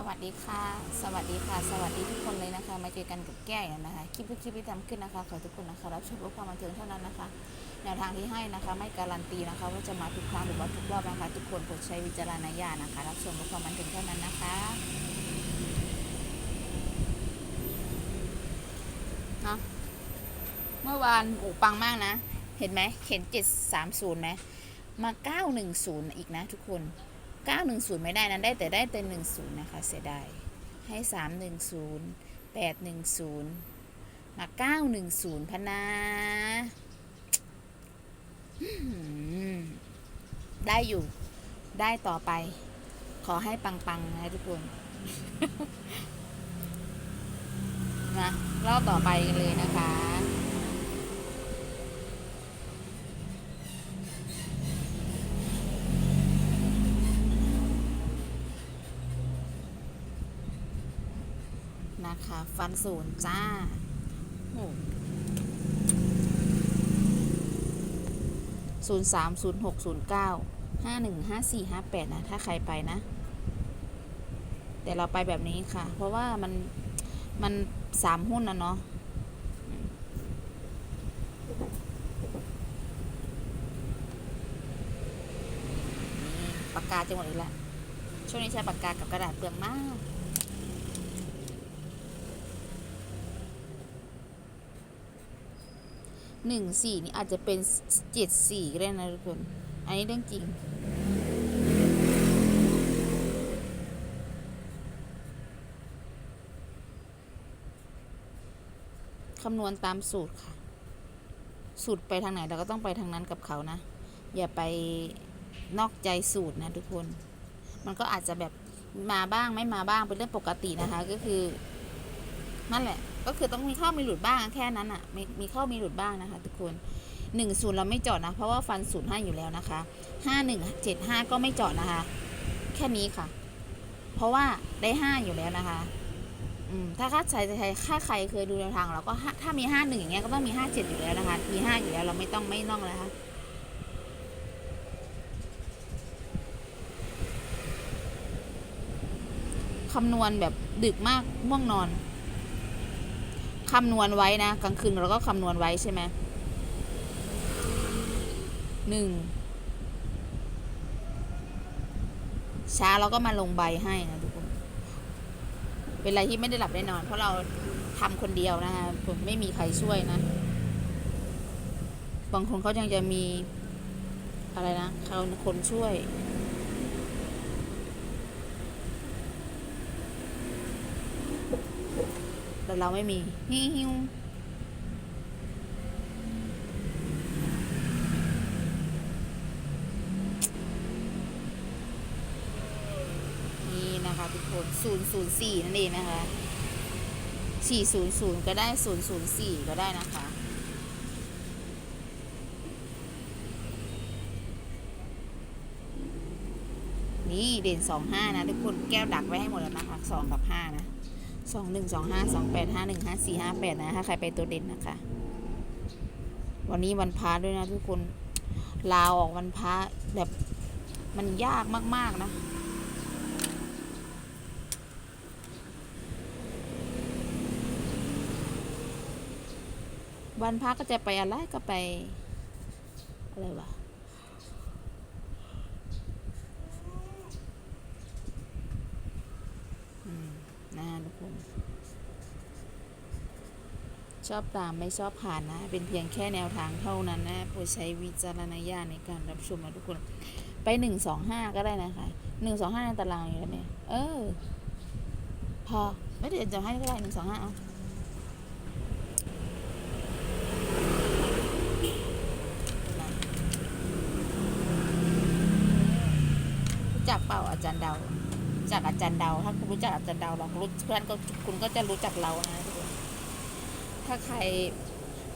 สวัสดีค่ะ สวัสดีค่ะ สวัสดีทุกคนเลยนะคะ มาเจอกันกับแก้วอีกแล้วนะคะ คลิปทุกคลิปที่ทำขึ้นนะคะ ขอทุกคนนะคะรับชมเพื่อความบันเทิงเท่านั้นนะคะ แนวทางที่ให้นะคะ ไม่การันตีนะคะ ว่าจะมาทุกครั้งหรือว่าทุกรอบนะคะ ทุกคนโปรดใช้วิจารณญาณนะคะ รับชมเพื่อความบันเทิงเท่านั้นนะคะ เนาะ เมื่อวานอ้ปังมากนะ เห็นไหมเห็น730ไหมมา910อีกนะทุกคน 910 ไม่ได้นั้นได้แต่ได้แต่10 นะคะ เสียดายให้ 310 810 มา 910พะนาอื้อหือได้อยู่ได้ต่อไป ขอให้ปัง ๆ นะทุกคนมารอบต่อไปกันเลยนะคะ นะคะ ฟันศูนย์จ้าศูนย์สามศูนย์หกศูนย์เก้าห้าหนึ่งห้าสี่ห้าแปดนะ ถ้าใครไปนะ แต่เราไปแบบนี้ค่ะ เพราะว่ามัน มันสามหุ้นนะเนาะอืมนี่ปากกาจะหมดอีกแล้วช่วงนี้ใช้ปากกากับกระดาษเปลืองมาก หนึ่งสี่นี่อาจจะเป็นเจ็ดสี่ก็ได้นะทุกคน อันนี้เรื่องจริง คำนวณตามสูตรค่ะ สูตรไปทางไหนเราก็ต้องไปทางนั้นกับเขานะ อย่าไปนอกใจสูตรนะทุกคน มันก็อาจจะแบบมาบ้างไม่มาบ้างเป็นเรื่องปกตินะคะ ก็คือ นั่นแหละ ก็คือต้องมีเข้ามีหลุดบ้างแค่นั้นอะ่ะ มีมีเข้ามีหลุดบ้างนะคะ ทุกคนหนึ่งศูนย์เราไม่จอดนะ เพราะว่าฟันศูนย์ห้าอยู่แล้วนะคะห้าหนึ่งเจ็ดห้าก็ไม่จอดนะคะ แค่นี้ค่ะ เพราะว่าได้ห้าอยู่แล้วนะคะอืมถ้าค่าใช้ใครถ้าใครเคยดูแนวทางเราก็ถ้ามีห้าหนึ่งอย่างเงี้ยก็ต้องมีห้าเจ็ดอยู่แล้วนะคะ มีห้าอยู่แล้วเราไม่ต้องไม่น่องแล้วนะคะคำนวณแบบดึกมากง่วงนอน คำนวณไว้นะ กลางคืนเราก็คำนวณไว้ใช่ไหมหนึ่งช้าเราก็มาลงใบให้นะทุกคน เป็นอะไรที่ไม่ได้หลับได้นอน เพราะเราทำคนเดียวนะคะผมไม่มีใครช่วยนะ บางคนเขายังจะมีอะไรนะเขาคนช่วย แต่ เราไม่มีฮิวฮิวนี่นะคะทุกคน004 นั่นเองนะคะ 400 ก็ได้ 004 ก็ได้นะคะนี่เด่น25นะทุกคนแก้วดักไว้ให้หมดแล้วนะคะ2กับ5นะ สองหนึ่งสองห้าสองแปดห้าหนึ่งห้าสี่ห้าแปดนะถ้าใครไปตัวเด่นนะคะ วันนี้วันพระด้วยนะทุกคน ลาวออกวันพระแบบมันยากมากๆนะวันพระก็จะไปอะไรก็ไป อะไรวะ อืมนะทุกคน ชอบตามไม่ชอบผ่านนะ เป็นเพียงแค่แนวทางเท่านั้นนะโปรดใช้วิจารณญาณในการรับชมนะทุกคน ไปหนึ่งสองห้าก็ได้นะคะหนึ่งสองห้าในตารางอยู่แล้วเนี่ย เออ พอ ไม่ได้จะให้ก็ได้หนึ่งสองห้าเอารู้จักเปล่าอาจารย์เดาจากอาจารย์เดา ถ้าคุณรู้จักอาจารย์เดาเรารู้เพื่อนก็คุณก็จะรู้จักเรานะทุก ถ้าใคร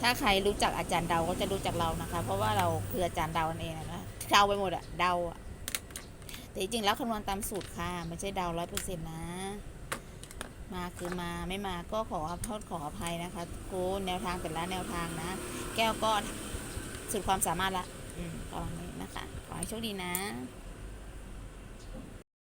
ถ้าใครรู้จักอาจารย์เดาก็จะรู้จักเรานะคะ เพราะว่าเราคืออาจารย์เดานั่นเองนะเดาไปหมดอะเดาอะแต่จริงๆแล้วคำนวณตามสูตรค่ะไม่ใช่เดาร้อยเปอร์เซ็นต์นะ มาคือมาไม่มาก็ขอโทษขออภัยนะคะกคนแนวทางแต่ละแนวทางนะ แก้วก็สุดความสามารถละอืมประมาณนี้นะคะ ขอให้โชคดีนะ